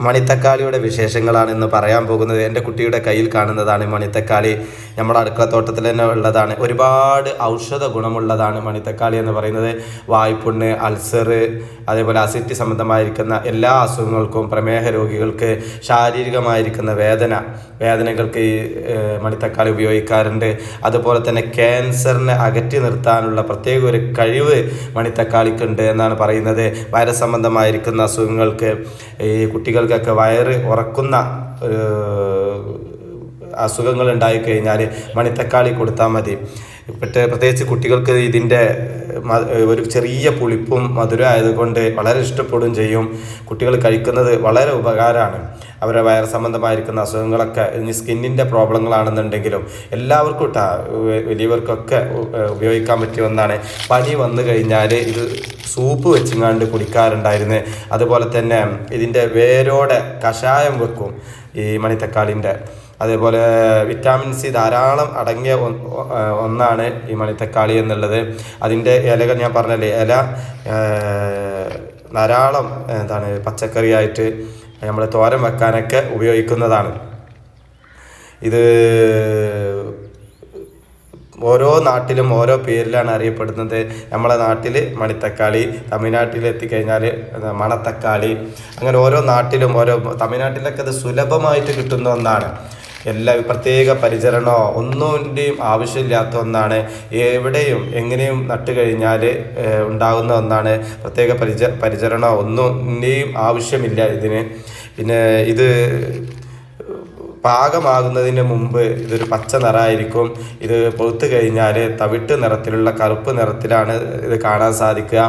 മണിത്തക്കാളിയുടെ വിശേഷങ്ങളാണ് ഇന്ന് പറയാൻ പോകുന്നത്. എന്റെ കുട്ടിയുടെ കയ്യിൽ കാണുന്നതാണ് മണിത്തക്കാളി. നമ്മുടെ അടുക്കളത്തോട്ടത്തിൽ തന്നെ ഉള്ളതാണ്. ഒരുപാട് ഔഷധ ഗുണമുള്ളതാണ് മണിത്തക്കാളി എന്ന് പറയുന്നത്. വായ്പുണ്ണ് അൾസർ അതേപോലെ അസിറ്റി സംബന്ധമായിരിക്കുന്ന എല്ലാ അസുഖങ്ങൾക്കും പ്രമേഹ രോഗികൾക്ക് ശാരീരികമായിരിക്കുന്ന വേദന വേദനകൾക്ക് ഈ മണിത്തക്കാളി ഉപയോഗിക്കാറുണ്ട്. അതുപോലെ തന്നെ ക്യാൻസറിനെ അകറ്റി നിർത്താനുള്ള പ്രത്യേക ഒരു കഴിവ് മണിത്തക്കാളിക്കുണ്ട് എന്നാണ് പറയുന്നത്. വൈറസ് സംബന്ധമായിരിക്കുന്ന അസുഖങ്ങൾക്ക് ഈ കുട്ടികൾക്കൊക്കെ വയറ് ഉറക്കുന്ന അസുഖങ്ങൾ ഉണ്ടായിക്കഴിഞ്ഞാൽ മണിത്തക്കാളി കൊടുത്താൽ മതി. പ്രത്യേക പ്രത്യേകിച്ച് കുട്ടികൾക്ക് ഇതിന്റെ ഒരു ചെറിയ പുളിപ്പും മധുരം ആയതുകൊണ്ട് വളരെ ഇഷ്ടപ്പെടുകയും ചെയ്യും. കുട്ടികൾ കഴിക്കുന്നത് വളരെ ഉപകാരമാണ്. അവരുടെ വയർ സംബന്ധമായിരിക്കുന്ന അസുഖങ്ങളൊക്കെ ഇനി സ്കിന്നിന്റെ പ്രോബ്ലങ്ങളാണെന്നുണ്ടെങ്കിലും എല്ലാവർക്കും ഇട്ടാ വലിയവർക്കൊക്കെ ഉപയോഗിക്കാൻ പറ്റിയ ഒന്നാണ്. പനി വന്നു കഴിഞ്ഞാൽ ഇത് സൂപ്പ് വെച്ചിങ്ങാണ്ട് കുടിക്കാറുണ്ടായിരുന്നു. അതുപോലെ തന്നെ ഇതിന്റെ വേരോടെ കഷായം വെക്കും ഈ മണിത്തക്കാളിന്റെ. അതേപോലെ വിറ്റാമിൻ സി ധാരാളം അടങ്ങിയ ഒന്നാണ് ഈ മണിത്തക്കാളി എന്നുള്ളത്. അതിന്റെ ഇലകൾ ഞാൻ പറഞ്ഞല്ലേ ഇല ധാരാളം എന്താണ് പച്ചക്കറിയായിട്ട് നമ്മൾ തോരൻ വെക്കാനൊക്കെ ഉപയോഗിക്കുന്നതാണ്. ഇത് ഓരോ നാട്ടിലും ഓരോ പേരിലാണ് അറിയപ്പെടുന്നത്. നമ്മളെ നാട്ടിൽ മണിത്തക്കാളി തമിഴ്നാട്ടിൽ എത്തിക്കഴിഞ്ഞാൽ മണത്തക്കാളി അങ്ങനെ ഓരോ നാട്ടിലും ഓരോ തമിഴ്നാട്ടിലൊക്കെ അത് സുലഭമായിട്ട് കിട്ടുന്ന ഒന്നാണ്. എല്ലാ പ്രത്യേക പരിചരണമോ ഒന്നിന്റെയും ആവശ്യമില്ലാത്ത ഒന്നാണ്. എവിടെയും എങ്ങനെയും നട്ടു കഴിഞ്ഞാൽ ഉണ്ടാകുന്ന ഒന്നാണ്. പ്രത്യേക പരിച പരിചരണമോ ഒന്നിന്റെയും ആവശ്യമില്ല ഇതിന്. പിന്നെ ഇത് പാകമാകുന്നതിന് മുമ്പ് ഇതൊരു പച്ച നിറമായിരിക്കും. ഇത് പൊഴുത്ത് കഴിഞ്ഞാൽ തവിട്ട് നിറത്തിലുള്ള കറുപ്പ് നിറത്തിലാണ് ഇത് കാണാൻ സാധിക്കുക.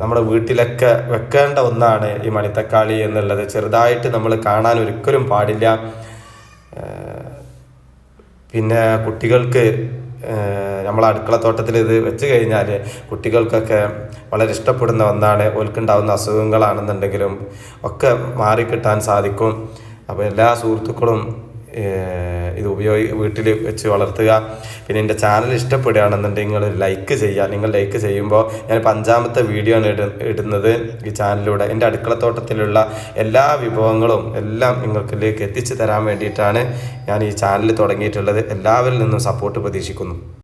നമ്മുടെ വീട്ടിലൊക്കെ വെക്കേണ്ട ഒന്നാണ് ഈ മണിത്തക്കാളി എന്നുള്ളത്. ചെറുതായിട്ട് നമ്മൾ കാണാൻ ഒരിക്കലും പാടില്ല. പിന്നെ കുട്ടികൾക്ക് നമ്മൾ അടുക്കളത്തോട്ടത്തിൽ ഇത് വെച്ച് കഴിഞ്ഞാൽ കുട്ടികൾക്കൊക്കെ വളരെ ഇഷ്ടപ്പെടുന്ന ഒന്നാണ് ഓൽക്കുണ്ടാവുന്ന അസുഖങ്ങളാണെന്നുണ്ടെങ്കിലും ഒക്കെ മാറിക്കിട്ടാൻ സാധിക്കും. അപ്പോൾ എല്ലാ സുഹൃത്തുക്കളും ഇത് ഉപയോഗി വീട്ടിൽ വെച്ച് വളർത്തുക. പിന്നെ എന്റെ ചാനൽ ഇഷ്ടപ്പെടുകയാണെന്നുണ്ടെങ്കിൽ നിങ്ങൾ ലൈക്ക് ചെയ്യുക. നിങ്ങൾ ലൈക്ക് ചെയ്യുമ്പോൾ ഞാൻ അഞ്ചാമത്തെ വീഡിയോ ആണ് ഇട ഇടുന്നത് ഈ ചാനലിലൂടെ എന്റെ അടുക്കളത്തോട്ടത്തിലുള്ള എല്ലാ വിഭവങ്ങളും എല്ലാം നിങ്ങൾക്കിലേക്ക് എത്തിച്ചു തരാൻ വേണ്ടിയിട്ടാണ് ഞാൻ ഈ ചാനൽ തുടങ്ങിയിട്ടുള്ളത്. എല്ലാവരിൽ നിന്നും സപ്പോർട്ട് പ്രതീക്ഷിക്കുന്നു.